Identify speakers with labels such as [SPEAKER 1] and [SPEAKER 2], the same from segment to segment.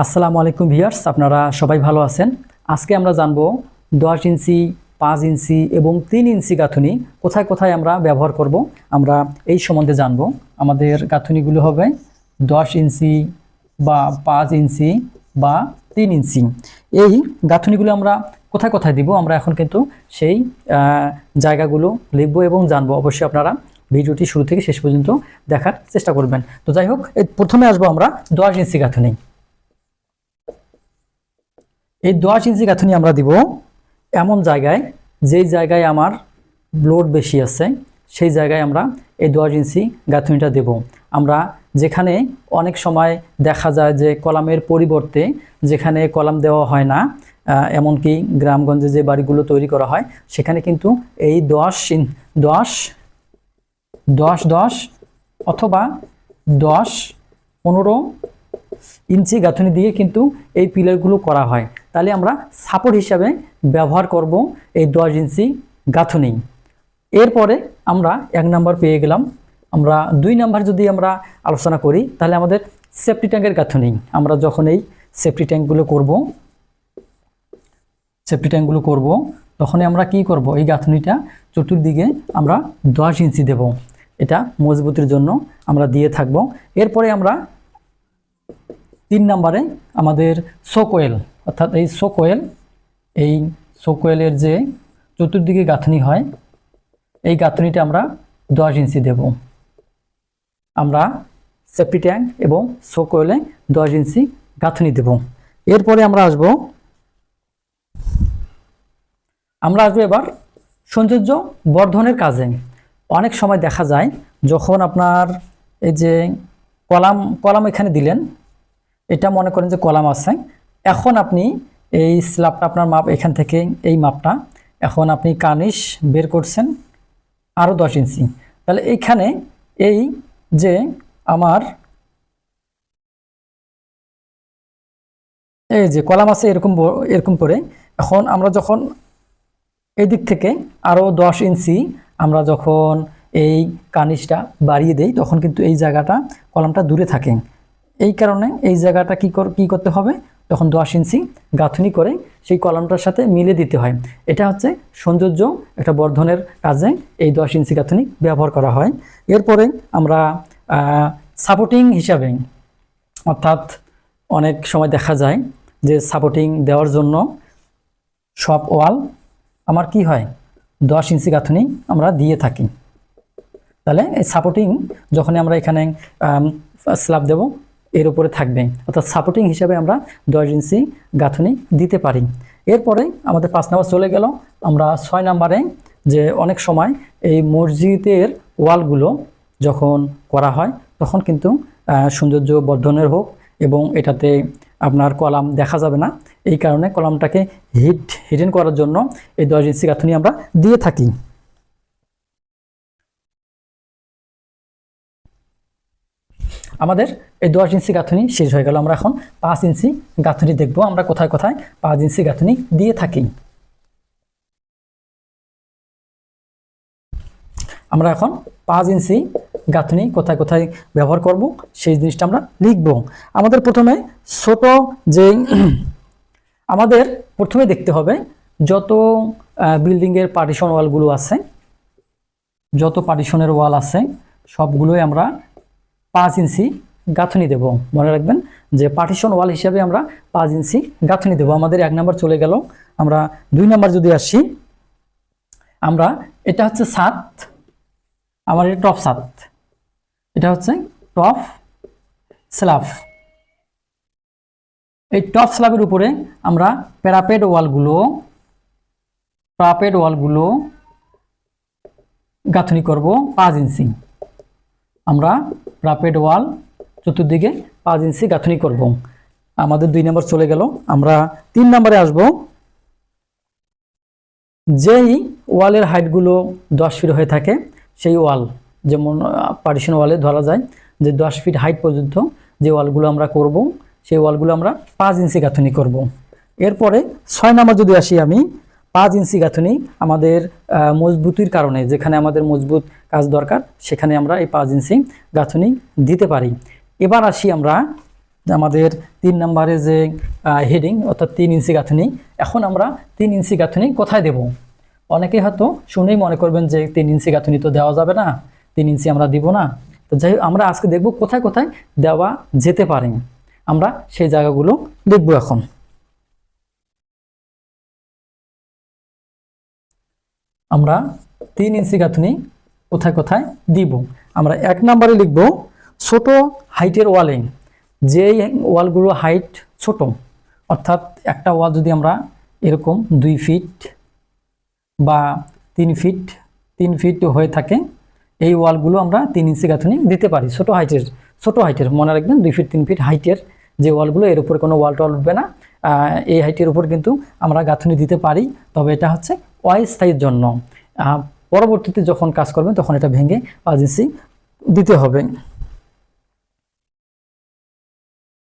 [SPEAKER 1] আসসালামু আলাইকুম ভিউয়ার্স, আপনারা সবাই ভালো আছেন? আজকে আমরা জানব দশ ইঞ্চি, পাঁচ ইঞ্চি এবং তিন ইঞ্চি গাঁথুনি কোথায় কোথায় আমরা ব্যবহার করব। আমরা এই সম্বন্ধে জানব আমাদের গাঁথুনিগুলো হবে দশ ইঞ্চি বা পাঁচ ইঞ্চি বা তিন ইঞ্চি। এই গাঁথুনিগুলো আমরা কোথায় কোথায় দিব, আমরা এখন কিন্তু সেই জায়গাগুলো লিখব এবং জানব। অবশ্যই আপনারা ভিডিওটি শুরু থেকে শেষ পর্যন্ত দেখার চেষ্টা করবেন। তো যাই হোক প্রথমে আসব আমরা দশ ইঞ্চি গাঁথুনি। এই দশ ইঞ্চি গাঁথনি আমরা দিব এমন জায়গায়, যেই জায়গায় আমার লোড বেশি আছে, সেই জায়গায় আমরা এই দশ ইঞ্চি গাঁথুনিটা দেব। আমরা যেখানে অনেক সময় দেখা যায় যে কলামের পরিবর্তে যেখানে কলাম দেওয়া হয় না এমনকি গ্রামগঞ্জে যে বাড়িগুলো তৈরি করা হয়, সেখানে কিন্তু এই দশ দশ দশ দশ অথবা দশ পনেরো ইঞ্চি গাঁথনি দিয়ে কিন্তু এই পিলারগুলো করা হয়। তাহলে আমরা সাপোর্ট হিসাবে ব্যবহার করব এই দশ ইঞ্চি গাঁথনি। এরপরে আমরা এক নাম্বার পেয়ে গেলাম। আমরা দুই নাম্বার যদি আমরা আলোচনা করি, তাহলে আমাদের সেফটি ট্যাঙ্কের গাঁথনি। আমরা যখন এই সেফটি ট্যাঙ্কগুলো করব সেফটি ট্যাঙ্কগুলো করব, তখনই আমরা কি করব? এই গাঁথনিটা চতুর্দিকে আমরা দশ ইঞ্চি দেব। এটা মজবুতির জন্য আমরা দিয়ে থাকব। এরপরে আমরা তিন নম্বরে আমাদের সোকোয়েল অর্থাৎ এই সোকোয়েল, এই সোকোয়েলের যে চতুর্দিকে গাঁথনি হয়, এই গাঁথনিটা আমরা দশ ইঞ্চি দেব। আমরা সেফটি ট্যাঙ্ক এবং সোকোয়েলে দশ ইঞ্চি গাঁথনি দেব। এরপরে আমরা আসব। আমরা আসব এবার সৌন্দর্য বর্ধনের কাজে। অনেক সময় দেখা যায়, যখন আপনার এই যে কলাম কলাম এখানে দিলেন, এটা মনে করেন যে কলাম আছে এখন আপনি এই স্ল্যাবটা আপনার মাপ এখান থেকে এই মাপটা, এখন আপনি কানিশ বের করছেন আরও দশ ইঞ্চি। তাহলে এইখানে এই যে আমার এই যে কলাম আছে এরকম এরকম করে, এখন আমরা যখন এই দিক থেকে আরও দশ ইঞ্চি আমরা যখন এই কানিসটা বাড়িয়ে দেই, তখন কিন্তু এই জায়গাটা কলামটা দূরে থাকে। এই কারণে এই জায়গাটা কি কী করতে হবে? তখন দশ ইঞ্চি গাঁথনি করে সেই কলামটার সাথে মিলে দিতে হয়। এটা হচ্ছে সৌন্দর্য একটা বর্ধনের কাজে এই দশ ইঞ্চি গাঁথনি ব্যবহার করা হয়। এরপরে আমরা সাপোর্টিং হিসাবে, অর্থাৎ অনেক সময় দেখা যায় যে সাপোর্টিং দেওয়ার জন্য সব ওয়াল আমার কি হয়? দশ ইঞ্চি গাঁথনি আমরা দিয়ে থাকি। তাহলে এই সাপোর্টিং যখন আমরা এখানে স্ল্যাব দেব এর উপরে থাকবে। অর্থাৎ সাপোর্টিং হিসাবে আমরা দশ ইঞ্চি গাঁথনি দিতে পারি। এরপরে আমাদের পাঁচ নাম্বার চলে গেল। আমরা ছয় নাম্বারে যে অনেক সময় এই মসজিদের ওয়ালগুলো যখন করা হয়, তখন কিন্তু সৌন্দর্য বর্ধনের হোক এবং এটাতে আপনার কলাম দেখা যাবে না। এই কারণে কলামটাকে হিট হিডেন করার জন্য এই দশ ইঞ্চি গাঁথনি আমরা দিয়ে থাকি। আমাদের এই দশ ইঞ্চি গাঁথনি শেষ হয়ে গেল। আমরা এখন পাঁচ ইঞ্চি গাঁথনি দেখব। আমরা কোথায় কোথায় পাঁচ ইঞ্চি গাঁথনি দিয়ে থাকি। আমরা এখন পাঁচ ইঞ্চি গাঁথনি কোথায় কোথায় ব্যবহার করব, সেই জিনিসটা আমরা লিখব। আমাদের প্রথমে ছোট যে আমাদের প্রথমে দেখতে হবে যত বিল্ডিংয়ের পার্টিশন ওয়ালগুলো আছে, যত পার্টিশনের ওয়াল আছে, সবগুলোই আমরা পাঁচ ইঞ্চি গাঁথনি দেব। মনে রাখবেন যে পার্টিশন ওয়াল হিসাবে আমরা পাঁচ ইঞ্চি গাঁথনি দেব। আমাদের এক নাম্বার চলে গেল। আমরা দুই নাম্বার যদি আসি, আমরা এটা হচ্ছে সাত, আমার এটা টপ সাত। এটা হচ্ছে টপ স্ল্যাব এই টপ স্ল্যাবের উপরে আমরা প্যারাপেড ওয়ালগুলো প্যারাপেড ওয়ালগুলো গাঁথনি করব পাঁচ ইঞ্চি। আমরা রাপেড ওয়াল চতুর্দিকে পাঁচ ইঞ্চি গাঁথনি করব। আমাদের দুই নম্বর চলে গেল। আমরা তিন নম্বরে আসব। যেই ওয়ালের হাইটগুলো দশ ফিট হয়ে থাকে, সেই ওয়াল, যেমন পার্টিশন ওয়ালে ধরা যায়, যে দশ ফিট হাইট পর্যন্ত যে ওয়ালগুলো আমরা করব, সেই ওয়ালগুলো আমরা পাঁচ ইঞ্চি গাঁথনি করব। এরপরে ছয় নম্বর যদি আসি আমি পাঁচ ইঞ্চি গাঁথনি আমাদের মজবুতির কারণে, যেখানে আমাদের মজবুত কাজ দরকার, সেখানে আমরা এই পাঁচ ইঞ্চি গাঁথনি দিতে পারি। এবার আসি আমরা আমাদের তিন নম্বরে যে হেডিং অর্থাৎ তিন ইঞ্চি গাঁথনি। এখন আমরা তিন ইঞ্চি গাঁথনি কোথায় দেব? অনেকেই হয়তো শুনেই মনে করবেন যে তিন ইঞ্চি গাঁথনি তো দেওয়া যাবে না, তিন ইঞ্চি আমরা দিব না। তো যাই আমরা আজকে দেখব কোথায় কোথায় দেওয়া যেতে পারে। আমরা সেই জায়গাগুলো দেখব এখন। আমরা তিন ইঞ্চি গাঁথনি কোথায় কোথায় দিব? আমরা এক নম্বরে লিখব ছোট হাইটের ওয়ালে। যে ওয়ালগুলো হাইট ছোট, অর্থাৎ একটা ওয়াল যদি আমরা এরকম দুই ফিট বা তিন ফিট তিন ফিট হয়ে থাকে, এই ওয়ালগুলো আমরা তিন ইঞ্চি গাঁথনি দিতে পারি। ছোট হাইটের ছোট হাইটের মনে রাখবেন, দুই ফিট, তিন ফিট হাইটের যে ওয়ালগুলো, এর উপরে কোনো ওয়াল টল উঠবে না। এই হাইটের উপর কিন্তু আমরা গাঁথনি দিতে পারি। তবে এটা হচ্ছে অস্থায়ীর জন্য পরবর্তীতে যখন কাজ করবেন তখন এটা ভেঙে ইঞ্চি দিতে হবে।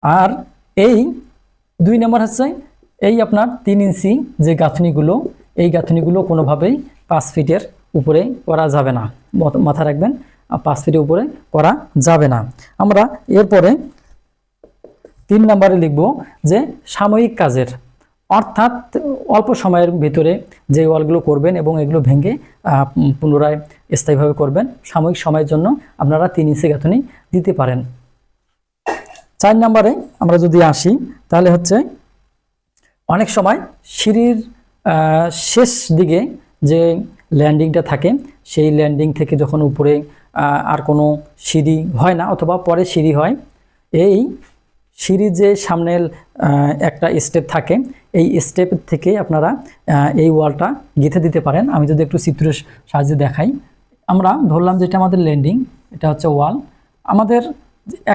[SPEAKER 1] আর এই দুই নম্বর হচ্ছে, এই আপনার তিন ইঞ্চি যে গাঁথনিগুলো, এই গাঁথনিগুলো কোনোভাবেই পাঁচ ফিটের উপরে করা যাবে না। মাথা রাখবেন পাঁচ ফিটের উপরে করা যাবে না। আমরা এরপরে তিন নম্বরে লিখব যে সাময়িক কাজের অর্থাৎ অল্প সময়ের ভিতরে যে ওয়ালগুলো করবেন এবং এগুলো ভেঙে পুনরায় স্থায়ীভাবে করবেন, সাময়িক সময়ের জন্য আপনারা তিন ইঞ্চি গাঁথনি দিতে পারেন। চার নম্বরে আমরা যদি আসি, তাহলে হচ্ছে অনেক সময় সিঁড়ির শেষ দিকে যে ল্যান্ডিংটা থাকে, সেই ল্যান্ডিং থেকে যখন উপরে আর কোনো সিঁড়ি হয় না অথবা পরে সিঁড়ি হয়, এই যে সামনের একটা স্টেপ থাকে। এই স্টেপ থেকে আপনারা এই ওয়ালটা গেঁথে দিতে পারেন। আমি যদি একটু চিত্রের সাহায্যে দেখাই। আমরা ধরলাম যেটা আমাদের ল্যান্ডিং এটা হচ্ছে ওয়াল আমাদের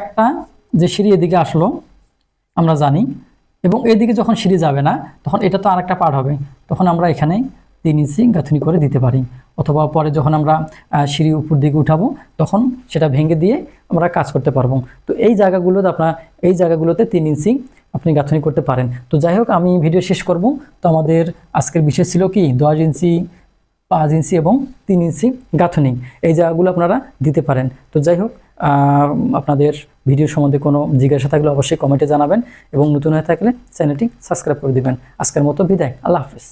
[SPEAKER 1] একটা যে সিঁড়ি এদিকে আসলো, আমরা জানি। এবং এদিকে যখন সিঁড়ি যাবে না, তখন এটা তো আরেকটা পার্ট হবে। তখন আমরা এখানে তিন ইঞ্চি গাঁথনি করে দিতে পারি। অথবা পরে যখন আমরা সিঁড়ি উপর দিকে উঠাবো, তখন সেটা ভেঙে দিয়ে আমরা কাজ করতে পারব। তো এই জায়গাগুলোতে আপনার, এই জায়গাগুলোতে তিন ইঞ্চি আপনি গাঁথনি করতে পারেন। তো যাই হোক, আমি ভিডিও শেষ করব। তো আমাদের আজকের বিষয় ছিল কি? দশ ইঞ্চি, পাঁচ ইঞ্চি এবং তিন ইঞ্চি গাঁথনি। এই জায়গাগুলো আপনারা দিতে পারেন। তো যাই হোক আপনাদের ভিডিও সম্বন্ধে কোনো জিজ্ঞাসা থাকলে অবশ্যই কমেন্টে জানাবেন এবং নতুন হয়ে থাকলে চ্যানেলটি সাবস্ক্রাইব করে দেবেন। আজকের মতো বিদায়। আল্লাহ হাফিজ।